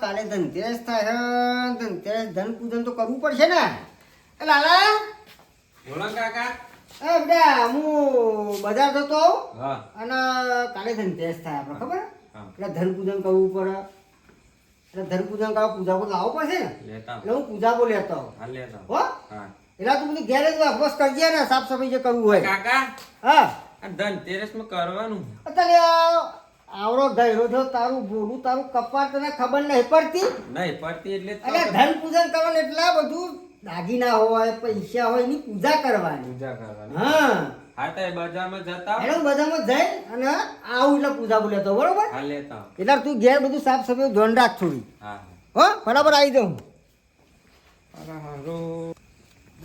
કાલે ધનતેરસ થાય ધનતેરસ ધન પૂજન તો કરવું પડશે ને. એ લાલા. બોલો કાકા. એ બેટા હું બજાર જતો આવું અને કાલે ધનતેરસ થાય આપણે ખબર? એટલે ધન પૂજન કરવું પડે. એટલે ધન પૂજન કરવા લાવવો પડશે ને? એટલે હું પૂજા લેતો આવું. હા લેતા હો? હા. એટલે તું બધું ઘેર જ વાપસ કરજે ને સાફ સફાઈ જે કરવું હોય. કાકા હા. આ ધનતેરસમાં કરવાનું અત્યારે આવરો ગયરો છો તારું બોલું તારું કપાર તને ખબર નહીં પડતી? નહીં પડતી એટલે એટલે ધન પૂજન કરવાનું એટલા બધું દાગીના હોય પૈસા હોય એની પૂજા કરવાની. પૂજા કરવાની. હા. હા તો બજારમાં જતા. એનો બજારમાં જઈ અને આવું એટલે પૂજા બોલે તો બરોબર? હા લેતા એટલે તું ઘેર બધું સાફ સફાઈ ધ્યાન રાખ થોડી. હા હો. બરાબર આવી જાઉં.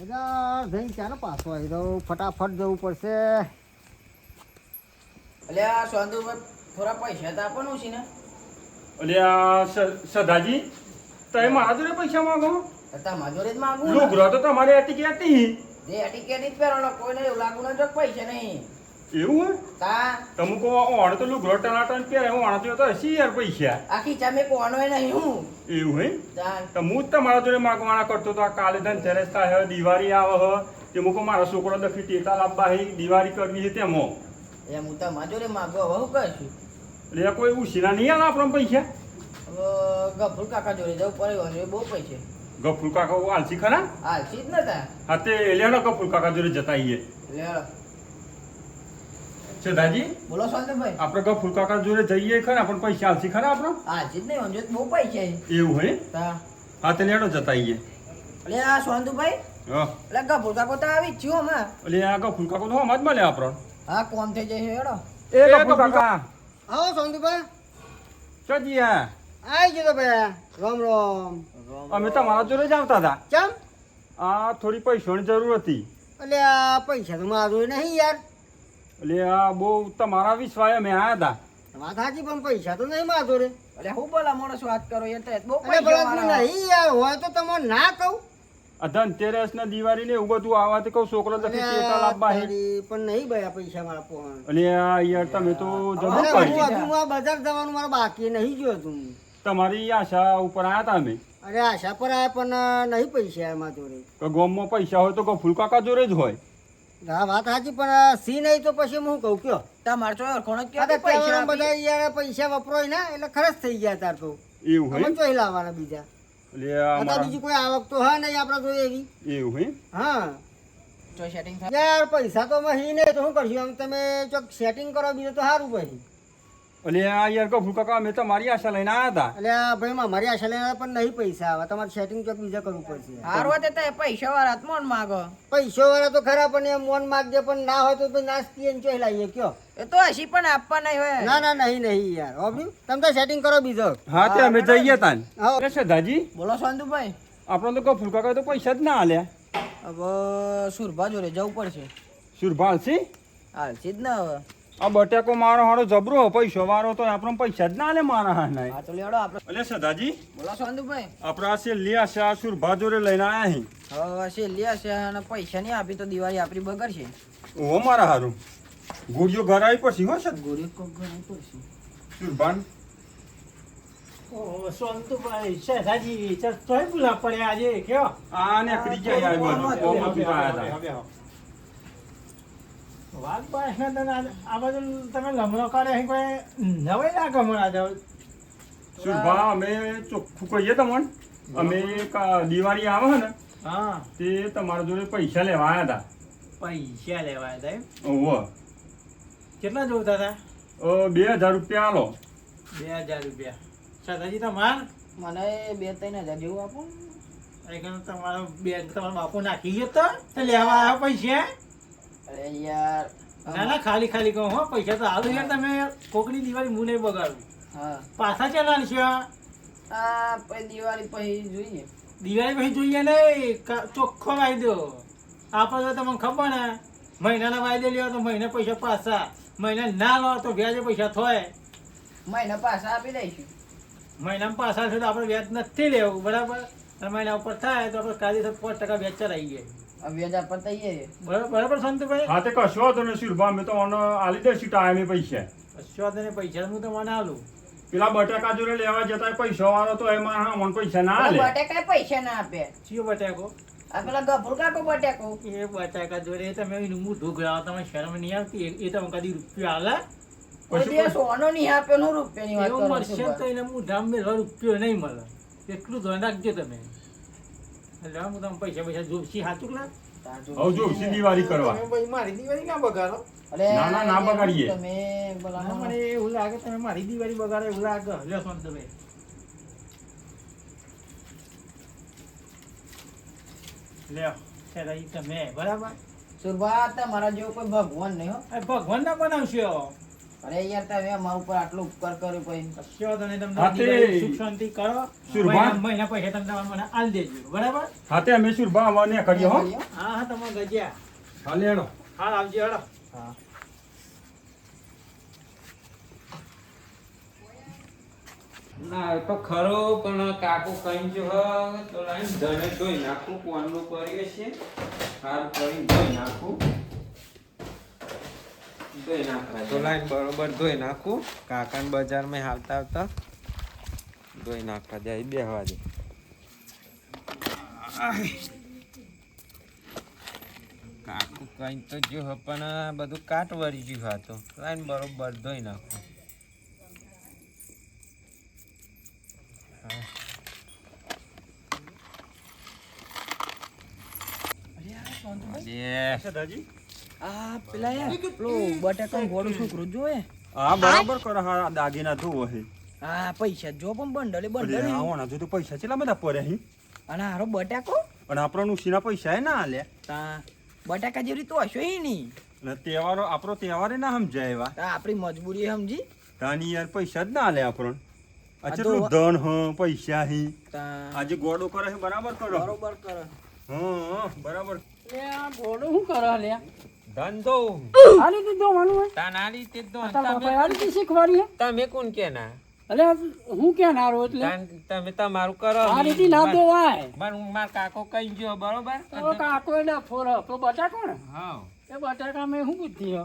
બધા જઈને ચાલો પાછો આવી જાઉં? ફટાફટ જવું પડશે. સોંદુ થોડા પૈસા તો આપવાનું છે ને. અલ્યા સદાજી તમે પૈસા માંગો? તો જોડે જ માંગુ. લુગરો તો તમારે એટીકેટ નહીં જે ટિકિટ જ પહેરવાનો કોઈને એવું લાગુ ન પૈસા નહીં. એવું હોય તા. તમે ઓણ તો લુગરો ટનાટન પહેરે ઓણ તો તો હસી યાર પૈસા. આખી ચામે હોય નહીં હું. એવું હે? તા. હું તમારા જોડે માગવાના કરતો તો આ કાલે ધન તેરેસ થાય દિવાળી આવે હ. તે મૂકો મારો છોકરો દખી ટેટા લાવવા હે દિવાળી કરવી છે તેમો એમ હું તમારા જોડે માગવા હવે હું કરશું? એટલે કોઈ ઉછીના નહીં આવે આપણને પૈસા? ગફુર કાકા જોડે જવું પડે બહુ પૈસા. ગફુર કાકા આલસી ખરા? આલસી જ નતા. હા તે લેણો ગફુર કાકા જોડે જતા આવીએ લે સદાજી બોલો સોંદુભાઈ આપણે ગફુર ફૂલકાકા જોડે જઈએ ખરા? પણ પૈસા આવશે ખરા આપણો? હા જ નહીં સમજો બહુ પૈસા છે. એવું હે હા. હા તે લેડો જતા આવીએ. એટલે આ સોંદુભાઈ હા. એટલે ગફુર ફૂલકાકો તો આવી જ છું હમણાં એટલે આ ગા ફૂલકાકો તો હમણાં જ મળે આપણો. હા કોમ થઈ જશે હેડો. એ ગફુર ફૂલકાકા. આવો સોનદીભાઈ ચોજીયા આવી ગયો તો ભાઈ. રામ રામ. અમે તમારા જોડે જ આવતા હતા. કેમ આ થોડી પૈસાની જરૂર હતી. એટલે આ પૈસા તો મારું નહીં યાર. એટલે આ બહુ તમારા વિશ્વાય અમે આયા હતા વાત સાચી પણ પૈસા તો નહીં મારા રે. એટલે હું બોલા માણસ વાત કરો તો બહુ પૈસા. નહીં યાર હોય તો તમે ના કહું. ધનતેરસ ને દિવાળી ને એવું બધું આવા તો કહું છોકરો તો પણ નહીં ભાઈ પૈસા મારા પોણ અને આ યાર તમે તો જબર પડી. હું આ બજાર જવાનું મારા બાકી નહીં ગયો તું. તમારી આશા ઉપર આયા હતા અમે? અરે આશા પર આયા પણ નહીં પૈસા એમાં જોડે. કે ગામમાં પૈસા હોય તો ગફુર કાકા જોડે જ હોય. હા વાત સાચી પણ સી નહીં તો પછી હું કહું કયો? તમારે તો કોણ તો પૈસા? બધા યાર પૈસા વપરાય ને એટલે ખર્ચ થઈ ગયા તાર તો. એવું હોય ચોઈ લાવવાના બીજા. એટલે આ બીજી કોઈ આવક તો હા નહીં આપણા જોઈએ એવી. એવું હોય હા. તો. યાર પૈસા તો મહી હી નહીં તો શું કરશું? આમ તમે ચોક સેટિંગ કરો બીજું તો સારું પછી. આ યાર ગફુર કાકા અમે તમારી આશા લઈને હતા. એટલે આ ભાઈ મારી આશા પણ નહીં પૈસા આવે. તમારે સેટિંગ ચોક બીજા કરવું પડશે. હારું હોય તો તે પૈસા વાળા મોન માગો. પૈસો વાળા તો ખરા પણ એ મોન માગજે પણ ના હોય તો નાસ્તી એને ચોઈ લાવીએ કયો? એ તો હસી પણ આપવા નહીં હોય. ના ના નહીં નહીં યાર. હોબ્યું તમે તો સેટિંગ કરો બીજો. હા તે અમે જઈએ તાન. હા સદાજી બોલો સંતુભાઈ આપણને તો ગફુર કાકા તો પૈસા જ ના આલ્યા હવે સુરભા જોડે જવું પડશે. સુરભાલસી હાલશી જ ના હવે. આ બટેકો મારો હારો જબરો પૈસો વાળો તો આપણો પૈસા જ ના લે મારા હા નહીં. હા તો લેડો આપણે. સદાજી બોલો સંતુભાઈ આપણે આ છેલ્લી આશા આ સુરભા જોડે લઈને આવ્યા અહીં હવે છેલ્લી હશે અને પૈસા નહીં આપી તો દિવાળી આપણી બગડશે. ઓ મારા હારું. ગુડિયો ઘર આવી પછી હો સદ ગોળી કોક ગણાય પડશે. સુરભાન. ઓહો, સોનતુભાઈ, શેઠાજી, ચાલ તોય બોલા પડ્યા આજે, કયો? આ ને આ બેહો, ઓમાંથી બેહો, આયા બેહો, હતા. વાત બાસના તને આ- બાજુ તમે લમણો કરે અહીં કોઈ નવાઈ ના ગમણ આ જાવ. સુરભા અમે ચોખ્ખું કહીએ તમને? અમે દિવાળી આવે ને હા. તે તમારા જોડે પૈસા લેવા આવ્યા પૈસા લેવા હતા એમ? હતા ઓહો. કેટલા જોતા હતા બે હજાર રૂપિયા આલો. બે હજાર રૂપિયા. સદાજી તમાર? મને બે ત્રણ હજાર જેવું આપો તમારો બે તમારો બાપુ નાખી ગયો તો? તો લેવા આવ્યા પૈસા? અરે યાર. ના ના ખાલી ખાલી કહો હો પૈસા તો હાલ યાર તમે. કોકની દિવાળી મું નહીં બગાડું. હા. પાછા ચાલાન છે આ પછી દિવાળી પછી જોઈએ. દિવાળી પછી જોઈએ નહીં. ચોખ્ખો વાયદો. આપણે તો તમને ખબર ને મહિનાના વાયદે લ્યો તો મહિને પૈસા પાછા. મહિને ના લો તો વ્યાજે પૈસા થોય. મહિના પાછા આપી દઈશું. મહિનામાં પાછા છે તો આપણે વ્યાજ નથી લેવું બરાબર? અને મહિના ઉપર થાય તો આપણે કાયદેસર પાંચ ટકા વ્યાજ ચલાવી ગયા આ વ્યાજ આપવા તૈયાર બરાબર બરાબર હા તે કશો વાંધો નહીં સુરભા અમે તો મને આલી દઈશું ટાઈમે પૈસા કશો વાંધો નહીં, પૈસા હું તમને આલું પેલા બટાકા જોડે લેવા જતા પૈસા વાળો તો એમાં હા મને પૈસા ના આલે બટાકા પૈસા ના આપે ચિયો બટાકો આ પેલા ગફુર કાકો બટાકો એ બટાકા જોડે તમે એનું મોઢું ગળાવો તમે શરમ નહીં આવતી એ- તો કદી રૂપિયો આલે પછી સોનો નહીં આપ્યો નો રૂપિયાની વાત કરો તો એને મોઢામાં રૂપિયો નહીં મળે એટલું ધ્યાન રાખજો તમે હું તમે પૈસા પૈસા જોશી સાચું ના? હવે જો દિવાળી કરવા. મારી દિવાળી ક્યાં બગાડો. ના, ના, ના બગાડીએ. તમે મને એવું લાગે તમે મારી દિવાળી બગાડો એવું લાગે. લ્યો સંતભાઈ લ્યો તમે બરાબર? સુરભા તમારા જેવો કોઈ ભગવાન નહીં હો. ભગવાન ના બનાવશો? અરે યાર તમે અમારા ઉપર આટલો ઉપકાર કર્યો કોઈ કશો તો નહીં તમને સુખ શાંતિ કરો. સુરભા? મહિના પૈસા તમે તમારે મને આલ દેજો બરાબર? હા અમે સુરભા આવવા કરીએ હો. હા હા તમે ગજ્યા. હાલે લેણો હા આવજો હેડો. ના એ તો ખરો પણ કાકુ કઈ જો હ તો લાઈન ધને જોઈ નાખું કોણનું કરીએ છે હાલ કરી જોઈ નાખું. તો લાઈન બરોબર ધોઈ નાખું. કાકાને બજારમાં હાલતા આવતા ધોઈ નાખવા જાય બેહવા દે. કાકુ કઈ તો જો પણ બધું કાટ વળી ગયું હતું લાઈન બરોબર ધોઈ નાખું. Yeah. આ પેલા યાર પેલો બટાકા ઘોડો છોકરો જોયે હા બરાબર કરો હા દાગીના ધોવો હે હા પૈસા જો પણ બંડલે બંડલે. આવવાના જો તો પૈસા ચેલા બધા પડે અહીં અને હારો બટાકો? અને આપણો ઉસીના પૈસા એ ના આલે. તા બટાકા જેવી તો હશો હી ની. ને તહેવારો આપણો તહેવારે ના સમજાય એવા. તા આપણી મજબૂરી સમજી. તાની યાર પૈસા જ ના આલે આપણો આ આ ધન હ પૈસા હી. આજે ગોડો કરે બરાબર કરો. બરાબર કરે. હા બરાબર. ધંધો આની તો જોવાનું હોય તાનારી તે તો તારા તમે શીખવાડી કોણ કે ના. એટલે હું ક્યાં નારો એટલે તાન તમે તમારું કરો. આ રીતે ના દોવાય. માર માર કાકો કઈ ગયો બરોબર? તો કાકો એટલે ફોર તો બટાકો ને? હા. એ બટાકા મેં શું બુદ્ધિ હે?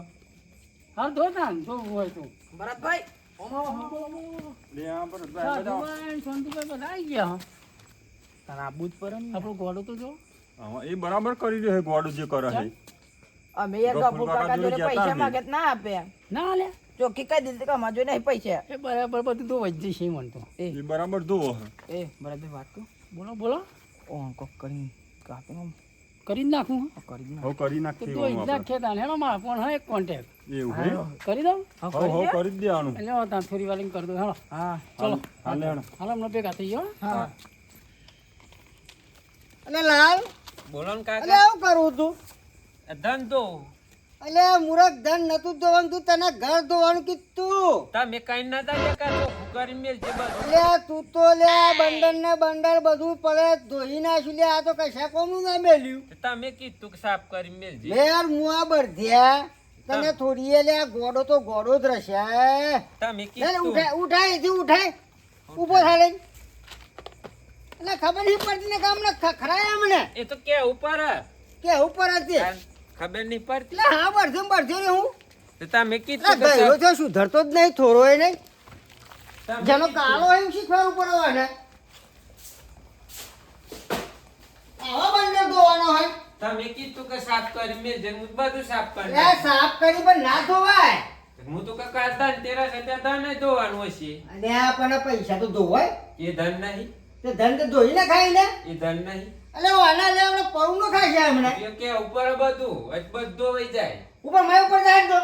હા ધો તા ને જોવું હોય તો. ભરતભાઈ લે આ પર બધા. સાધુભાઈ બધા આવી ગયા હો. તારા પર આપણો ગોળો તો જો. હા, એ બરાબર કરી રહ્યો છે ગોડો જે કરે છે. અમે એક ગફુર કાકા જોડે પૈસા જતા ના. આપે. ના લે. ચોખ્ખી કહી દીધી કે અમારા જોડે નહીં પૈસા. એ બરાબર બધું તો વજ્જી છે મને તો. એ. બરાબર ધોવો એ બરાબર વાત કહું બોલો બોલો. ઓ કોક કરી કાપે કરી જ નાખું કરી નાખું. કરી તો તો એવું નાખે આપણે. હેનો મારા ફોન હા કોન્ટેક્ટ એવું હે? કરી દઉં? હો હવ કરી જ દેવાનું. એટલે ત્યાં થોડી વાર કરી દઉં. હાલો. હા. ચલો હા લેણો હાલો હમણાં ભેગા થઈ ગયો હા. અને લાલ? બોલો ને એટલે કાકા હું કરું તું ધંધો અલે મૂરખ ધન નતું ધોવાનું તું તને ઘર ધોવાનું કીધું. તમે કઈ નતા કા તો ફુકારી મેલ છે બસ એટલે તું તો લે બંડલ ને બંડલ બધું પડે ધોઈ નાખ્યું લે આ તો કશા કોમનું ના મેલ્યું. તમે કીધું કે સાફ કરી મેલ છે મેર મુઆ બરધ્યા તને થોડી એ લે ગોડો તો ગોડો જ રહેશે તમે લે લે, કીધું. ઉઠાય ઉઠાય એથી ઉઠાય. ઊભો લઈને. એટલે ખબર નહીં પડતી ને કામ ને ખરાય અમને એ તો કે ઉપર હ. કે ઉપર હતી ખબર નહીં પડતી? એટલે હા બરધે બરધે રે હું. તો તમે એટલે કીધું સાફ- છે સુધરતો જ નહીં થોડો એ નહીં. જેનો કાળો એમ શીખવાનું પડે ને. આવા બંને ધોવાનો હોય. તમે કીધું કે સાફ કરી મેં છે બધું સાફ કરી સાફ કરી પણ ના ધોવાય. હું તો કાકા ધન તેરા છે ત્યાં ધન ધોવાનું હશે. અને આપણને પૈસા તો ધોવાય. એ ધન નહીં. તે ધન તો ધોઈ ને ખાઈ ને એ ધન નહીં. એટલે વાના લે આપણે પરું નો ખાઈ જાય હમણાં. એ કે ઉપર બધું જ બધું વઈ જાય. ઉપર મેં ઉપર જાય તો.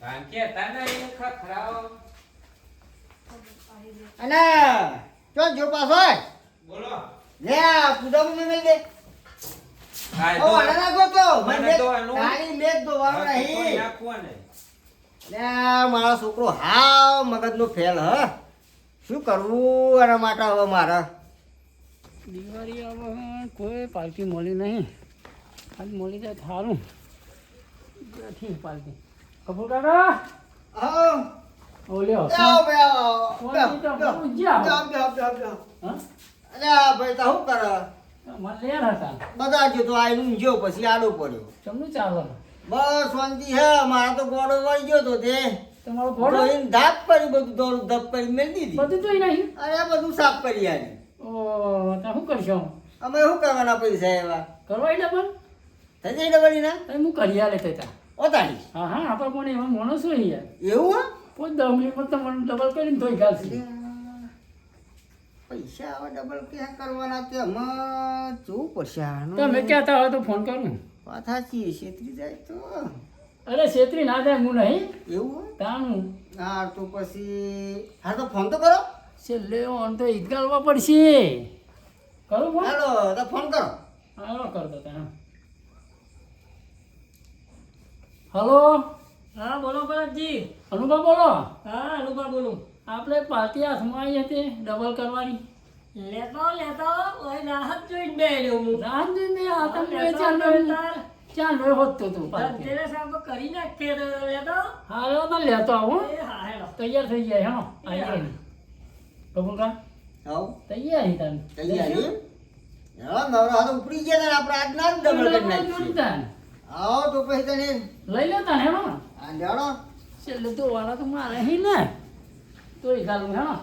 કારણ કે તાના એને ખખરાવો અને ચો જો પાસ હોય બોલો. લે આ પૂજામાં મેં મેલ દે હાય તો. વાના ના ગોતો વાના મને ધોવાનું? તારી મેક દો કોઈ નહીં. નાખવા નહીં. લે મારો છોકરો હાવ મગજનો ફેલ હ. શું કરવું એના માટે હવે મારે? દિવાળી હવે કોઈ પાલકી મળી નહીં. આજ મળી જાય સારું નથી પાલકી કપૂર કાકા? હા. ઓલ્યો ભાઈ તા શું કરે? મને લેર હતા. બધા જો તો આઈને ઊંઘ્યો પછી આડો પડ્યો. ચમનું ચાલો? બસ શાંતિ હે. મારા તો ગોળો વળી ગયો તો તે. તમારો ગોડો? ધાપ કરી બધું દોરું ધપ કરી મેલી દીધી. બધું તો નહીં અરે બધું સાફ કરી આલી. ઓ તો શું કરશો? અમે શું કરવાના પૈસા એવા? કરવા ડબલ? થઈ જાય ડબલી ના? તમે હું કરી આલે થતા તા. ઓતાડી હા હા આપણે કોને એમાં માણસ હોય યાર. એવું હે? પોત દસ પર તમારે ડબલ કરીને ધોઈ કાઢશે પૈસા હવે ડબલ ક્યાં કરવાના? તે અમે જોવું પડશે. તમે ક્યાં હોય તો ફોન કરું. વાત સાચી છે, છેતરી જાય તો. અરે છેતરી ના જાય હું નહીં. એવું? તાણું હા તો પછી હા તો ફોન તો કરો. છેલ્લે ઓન તો ઈદ ગાળવા પડશે. કરો ફોન. હાલો તો ફોન કરો. હાલો કર દો તા હલો. હા બોલો ભરતજી અનુભવ બોલો. હા અનુભવ બોલું. આપણે પાર્ટી હાથમાં આવી હતી ડબલ કરવાની. લેતો લેતો ઓય રાહત જોઈને બે રહ્યો હું. રાત જોઈને આ તમને લેતો ચાંદો તાર ચાંદો હોતો તું પાર્ટી. સાહેબ કરી નાખે તો લેતો. હાલો તો લેતો આવું. તૈયાર થઈ જાય હા. આવી જાય કબૂલ કા આવ. તૈયાર હી તાન. તૈયારી હા? નવરા તો ઉપડી ગયા ને આપણે આજ ના જ ડબલ કરી નાખી તાન. આવો તો પછી તને લઈ લે તાન હેનો આ લેડો છેલ્લે તો વાળા તો મારે હી ને. તો એ ગાલું હા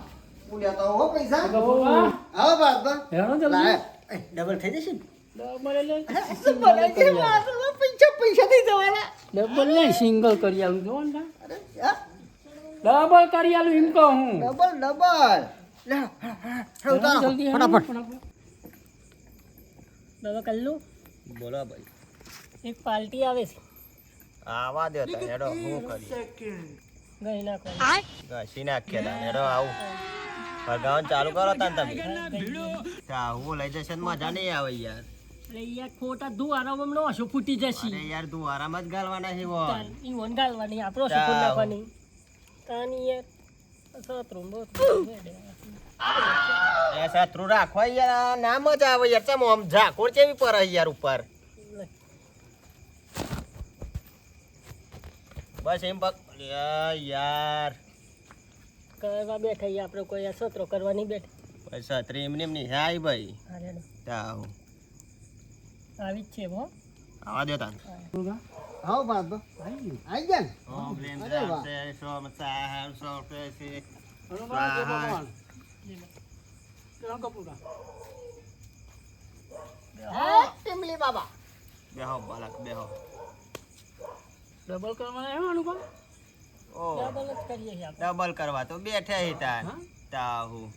ઉડ્યા તો હો પૈસા. આવો બાદ બા હેનો જલ્દી. લાય. એ, ડબલ થઈ જશે ને? ડબલ લે ભલે છે, મારે તો પૈસા પૈસા થઈ જવાના. ડબલ ને સિંગલ કરી આલું. જો ને અરે હા, ડબલ કરી આલું એમ કહું ડબલ ડબલ. ફટાફટ. બાબા કલ્લુ? બોલો ભાઈ. એક પાર્ટી આવે છે. આવા દે તને હેડો હું કરી ગઈ નાખો ઘસી નાખીએ તને હેડો આવું. ભગાવન ચાલુ કરો તને તમે. તા હું લઈ જશે મજા નહીં આવે યાર. અરે યાર ખોટા ધુવારામાં નો હશો ફૂટી જશે. અરે યાર તું આરામ જ ગાલવાના છે વોન તાન ઈ વન ગાલવાની આપણો શું નાખવાની. તાની યાર સતરું બહુ એ શત્રુ રાખવા યાર આ ના મજા આવે યાર. ચમ આમ ઝાકોર ચેવી પર યાર ઉપર? બસ એમ પક યાર. કરવા બેઠા આપણે કોઈ સત્રો કરવા નહીં બેઠા. પૈસા ત્રી એમને એમની હાય ભાઈ. હા હેલો તા હું આવી જ છે હો. આવા દો તાન હા બાદ આઈ ગયા ને? ઓમ લેમ જાતે સોમ સાહેબ સો પેસી સ્વાહા. બેહો બાલક બેહો ડબલ કરવાના એમ અનુભવ ઓ ડબલ જ કરીએ છીએ આપણે ડબલ કરવા તો બેઠે હી તાન હા? તાહુ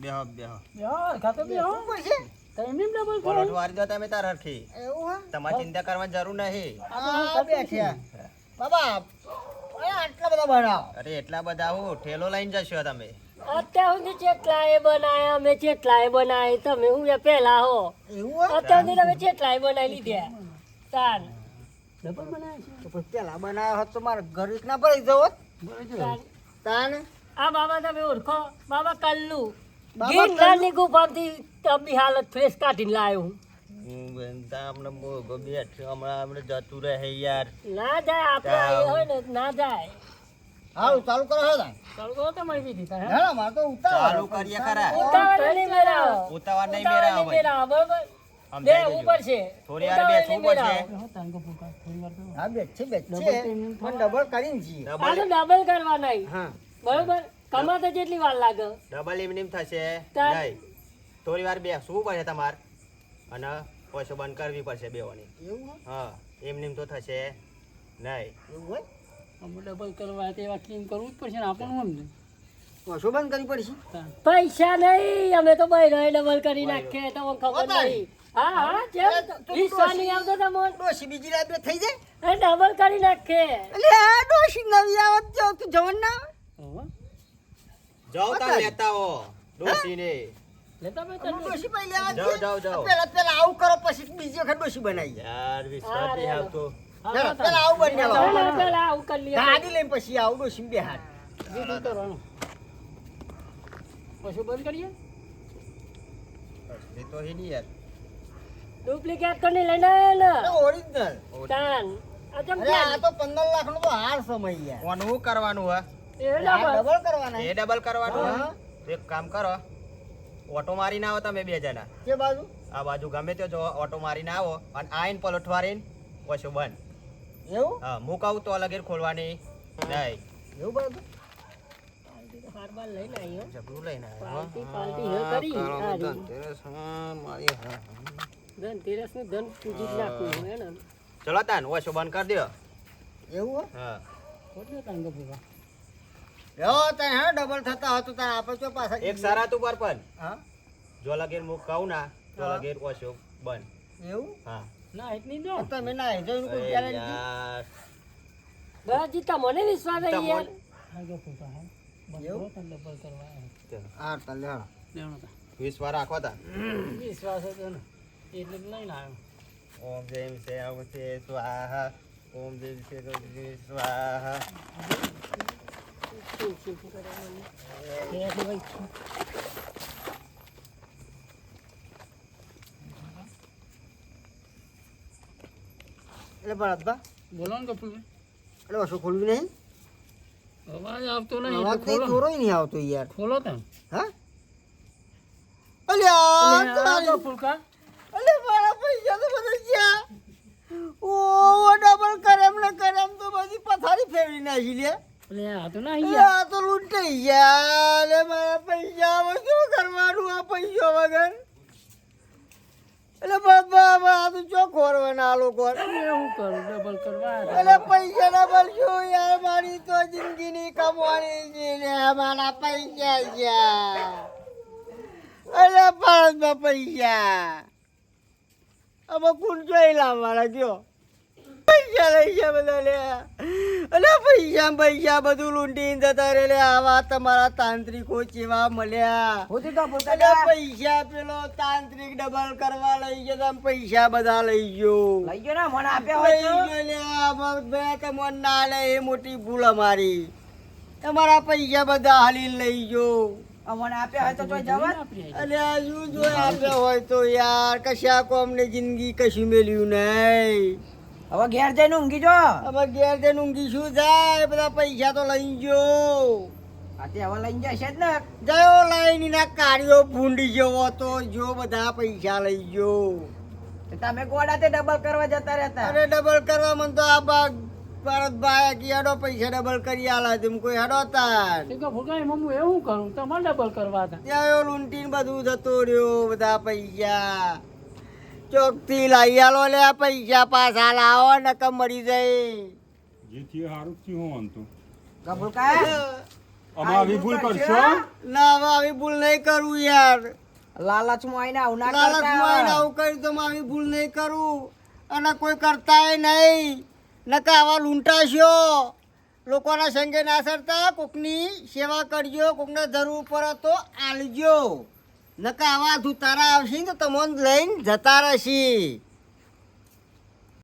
બેહો બેહો યાર ખાતો બી હો તો એમ એમ ડબલ કરો પલોટ વારી દો તમે તાર હરખી તમારે ચિંતા કરવાની જરૂર નહીં બાબા આટલા બધા બનાવ અરે એટલા બધા હું ઠેલો લઈને જશો તમે અત્યાર સુધી જેટલાય બનાય અમે જેટલાય બનાવી તમે હું પહેલા હો. અત્યાર સુધી તમે જેટલાય બનાવી લીધા. તાન ડબલ બનાવ્યા તો પછી પેલા બનાવ્યો હોત તો મારે ઘર ના પડી જવો તાન? આ બાબા તમે ઓળખો? બાબા કલ્લુ. બાબા ગિરનારની ગુફામાંથી તમની હાલત ફ્રેશ કાઢીને લાવ્યો હું. હું હમણાં મોગો હમણાં જતું રહે યાર. ના જાય આપણે હોય ને ના જાય. હારું ચાલુ કરો હે ચાલુ કરો તો તમારી દીધી થાય હેડો માર તો ઉતાવળ. ચાલુ કરીએ ખરા ઉતાવળ નહીં મેરા ઉતાવળ નહીં મેરા બરોબર? બે ઉપર છે. થોડી વાર નહીં મેળાવો. પડશે. હો બેઠ છે બેઠ છે પણ ડબલ કરીને જી આ ડબલ કરવા નહીં હા. બરોબર? કમાતા જેટલી વાર લાગે. ડબલ એમનેમ થશે. તાર- નહીં થોડી વાર બેસવું પડશે તમારે. અને પછી બંધ કરવી પડશે બેઓની હા એમનેમ તો થશે. નહીં એવું હોય? અમે ડબલ કરવા તેવા કરવું જ પડશે ને આપણું અમને શોભન કરવી પડશે. પૈસા નહીં અમે તો બહેનો ડબલ કરી નાખીએ તો ખબર નહીં. હા હા જેમ આવતો તમને. ડોશી બીજી રાત થઈ જાય? ડબલ કરી નાખે. એટલે આ ડોશી નવી આવત જો તું જવન ના હવે તા લેતા હો ડોશી લેતા ભાઈ તને ડોશી. પહેલી આવત જાઓ, જાઓ, જાઓ. પેલા પેલા આવું કરો પછી બીજી વખત ડોશી બનાવી યાર વિશ્વાસ નહીં આવતો. પેલા પેલા આવું બની પેલા પેલા આવું કરી લઈએ ગાડી લઈને પછી આવું ડોશી બે હાથ. વિધિ કરવાનું? પછી બંધ કરીએ? એ તો હે નહીં યાર. ડુપ્લિકેટ તો નહીં લઈને ઓરિજિનલ. તાન અરે આ તો પંદર લાખ નો તો હાર સમય યાર. કોનું કરવાનું હે? એ ડબલ ડબલ એ ડબલ કરવાનું એક કામ કરો ઓટો મારીને આવો તમે બે જણા. કે બાજુ? આ બાજુ ગમે તે જો ઓટો મારીને આવો અને આઈન પલટવારીને પછી બંધ. એવું? હા હું કહું તો અલગ ખોલવાની. નહીં એવું બાજુ પાલટી તો હાર બાર લઈને આવ્યો જબરું લઈને આવ્યો પાલટી પાલટી હે કરી. આ રહી. ધનતેરસ, હા, મારી હા. ધનતેરસનું ધન પૂજી જ નાખવું હે ને? ચલો તાન ઓછો બંધ કરી દો એવું હા ડબલ થતા હતું તને આપણે પાછા એક સારા તું પર પણ. હા? જો લગેર મુખ કહું ના તો લગેર ઓછો બંધ એવું? હા. ના એટલી દો. તમે ના હેજો એનું કોઈ અરે બસ જીતા મને વિશ્વાસ આવી યાર. હા ગભુકા હા. એવું? બંધ ડબલ કરવા. હા ચાલ. લે હાલો. તા. વિશ્વા રાખો તા? વિશ્વાસ હતો ને. એટલે જ લઈને આવ્યો. ઓમ જેમ સે ઓમ છે સ્વાહા. ઓમ જેમ સે સ્વાહા શું શું કરે મને? ત્યાંથી ભાઈ? એટલે ભરતભા બોલો ને ગફુરભાઈ એટલે ઓછું ખોલવી નહીં? અવાજ આવતો નહીં અવાજ કઈ ખોલો નહીં આવતો યાર. ખોલો તમે. હા? અલ્યા અલે મારા પૈસા તો બધા ગયા. ઓ ડબલ કરમ ને કરમ તો બધી પથારી ફેરવી નાખી લે. આ તો ના અલે આ તો લૂંટાઈ ગયા. અલે મારા પૈસા હવે શું કરવાનું આ પૈસા વગર? એટલે બાબા આ તો ચો ખોરવાના આ લોકો? એવું કરું ડબલ કરવા. એટલે પૈસા ડબલ શું યાર? મારી તો જિંદગીની કમાણી છે ને મારા પૈસા ગયા અલે ભારતમાં પૈસા. હવે કોણ જોઈ લાવવાના કયો પૈસા લઈ ગયા બધા લે અલે પૈસા પૈસા બધું લૂંટીને જતા રે આવા તમારા તાંત્રિકો ચેવા મળ્યા. પૈસા પેલો તાંત્રિક ડબલ કરવા લઈ ગયો તમે પૈસા બધા લઈ ગયો. લઈ ગયો ને મને આપ્યા હોય તો. લઈ ગયો લે આ બે તમને ના લે એ મોટી ભૂલ અમારી. તમારા પૈસા બધા હાલી લઈ ગયો. આ હોય તો જવા. અલે આ શું જો આપ્યા હોય તો યાર કશા કોમને જિંદગી કશું મેલ્યું નહીં. હવે ઘેર જઈને ઊંઘી જો. હવે ઘેર જઈને ઊંઘી શું થાય? બધા પૈસા તો લઈ ગયો આતે હવે લઈ જશે જ ને. ગયો લાઈન ના કાર્યો ભૂંડી જેવો તો જો બધા પૈસા લઈ ગયો તમે તમે ગોડાતે ડબલ કરવા જતા રહેતા. અરે ડબલ કરવા મન તો આ ભાગ ભરતભાઈ કે હેડો પૈસા ડબલ કરી આલા તેમ કોઈ હેડો તાર. તે ગફુરકા એમાં એવું કરું? તમારે ડબલ કરવા હતા. ત્યાં લૂંટીને બધું જતો રહ્યો બધા પૈસા. ચોકથી લઈ આલો લે પૈસા પાછા લાવો કે મરી જાય. જેથી હારું થી હોન તો. ગફુર કાકા અમે આવી ભૂલ કરશો ના હવે આવી ભૂલ નહીં કરું યાર. લાલચમાં આવીને આવું ના લાલચમાં કરતા આવું કરી તો આવી ભૂલ નહીં કરું. અને કોઈ કરતાય નહીં. નકા આવા લૂંટાશો. લોકોના સંગે ના સરતા કોકની સેવા કરજો કોકને જરૂર પડે તો આલજો. નકા આવા ધુતારા આવશે ને તો તમને લઈને જતા રહેશે.